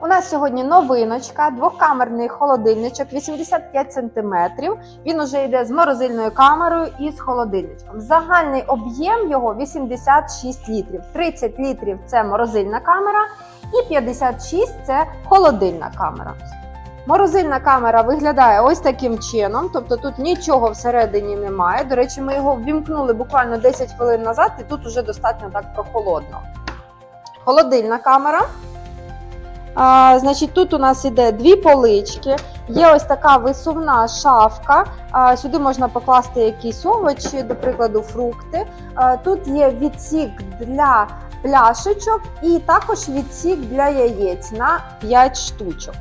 У нас сьогодні новиночка, двокамерний холодильничок 85 см. Він уже йде з морозильною камерою і з холодильничком. Загальний об'єм його 86 літрів. 30 літрів це морозильна камера, і 56 це холодильна камера. Морозильна камера виглядає ось таким чином, тобто тут нічого всередині немає. До речі, ми його ввімкнули буквально 10 хвилин назад, і тут уже достатньо так прохолодно. Холодильна камера. Значить, тут у нас іде дві полички, є ось така висувна шафка. Сюди можна покласти якісь овочі, до прикладу, фрукти. Тут є відсік для пляшечок і також відсік для яєць на 5 штучок.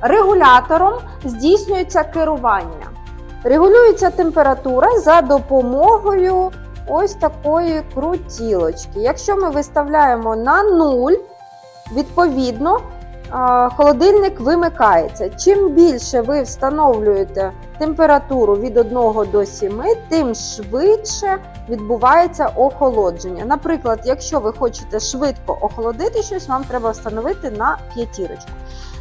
Регулятором здійснюється керування. Регулюється температура за допомогою ось такої крутілочки. Якщо ми виставляємо на 0, відповідно холодильник вимикається. Чим більше ви встановлюєте температуру від 1 до 7, тим швидше відбувається охолодження. Наприклад, якщо ви хочете швидко охолодити щось, вам треба встановити на п'ятірочку.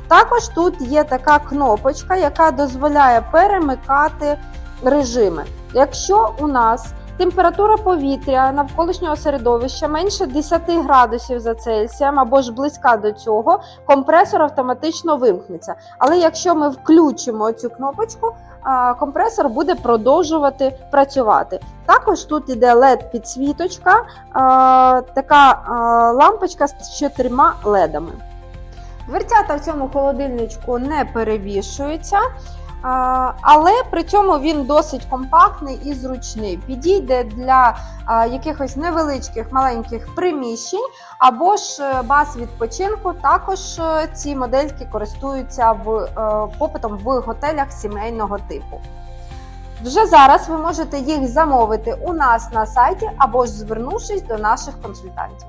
Також тут є така кнопочка, яка дозволяє перемикати режими. Якщо у нас температура повітря навколишнього середовища менше 10 градусів за Цельсієм або ж близька до цього, компресор автоматично вимкнеться. Але якщо ми включимо цю кнопочку, компресор буде продовжувати працювати. Також тут іде led підсвіточка, така лампочка з чотирма ледами. Дверцята в цьому холодильничку не перевішуються, але при цьому він досить компактний і зручний. Підійде для якихось невеличких маленьких приміщень або ж е, баз відпочинку. Також е, ці модельки користуються в, е, попитом в готелях сімейного типу. Вже зараз ви можете їх замовити у нас на сайті або ж звернувшись до наших консультантів.